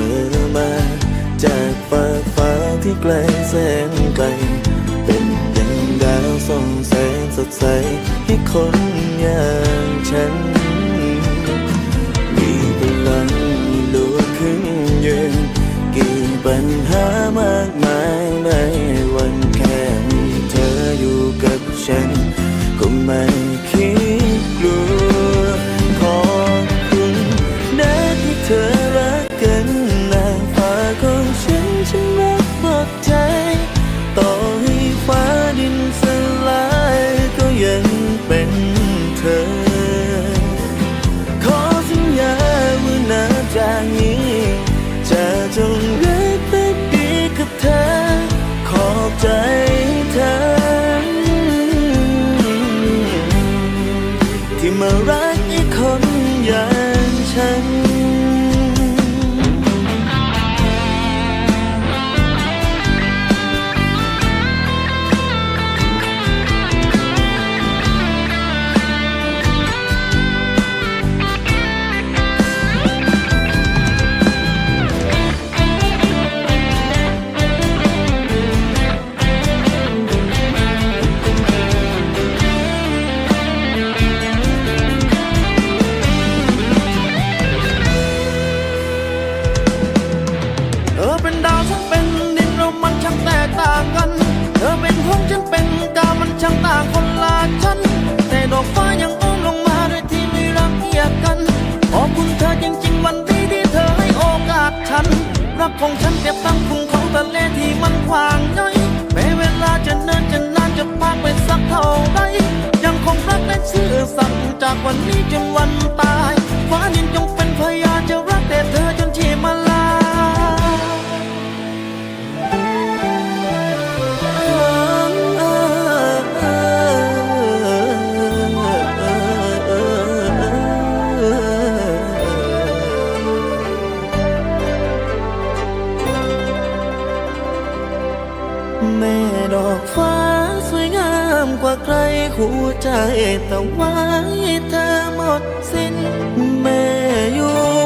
อมาจากฟ้าฟ้าที่ไกลแสนไกล เป็นยังดาวส่องแสงสดใสให้คนอย่างฉัน มีพลังลุกขึ้นยืนกี่ปัญหามากมาย มารักอีกคนอย่างฉันางคนลาฉัน แต่ดอกฟ้ายังอ้อมลงมาด้วยที่ไม่รักเกียกัน ขอบคุณเธอจริงๆวันนี้ที่เธอให้โอกาสฉัน รักของฉันเปรียบตั้งคุ้งของทะเลที่มันกว้างใหญ่แม้เวลาจะเนินจะนานจะพากไปสักเท่าใดยังคงรักและซื่อสัตย์จากวันนี้จนวันตาย ใครหัวใจแต่ไว้เธอหมดสิ้นแม่อยู่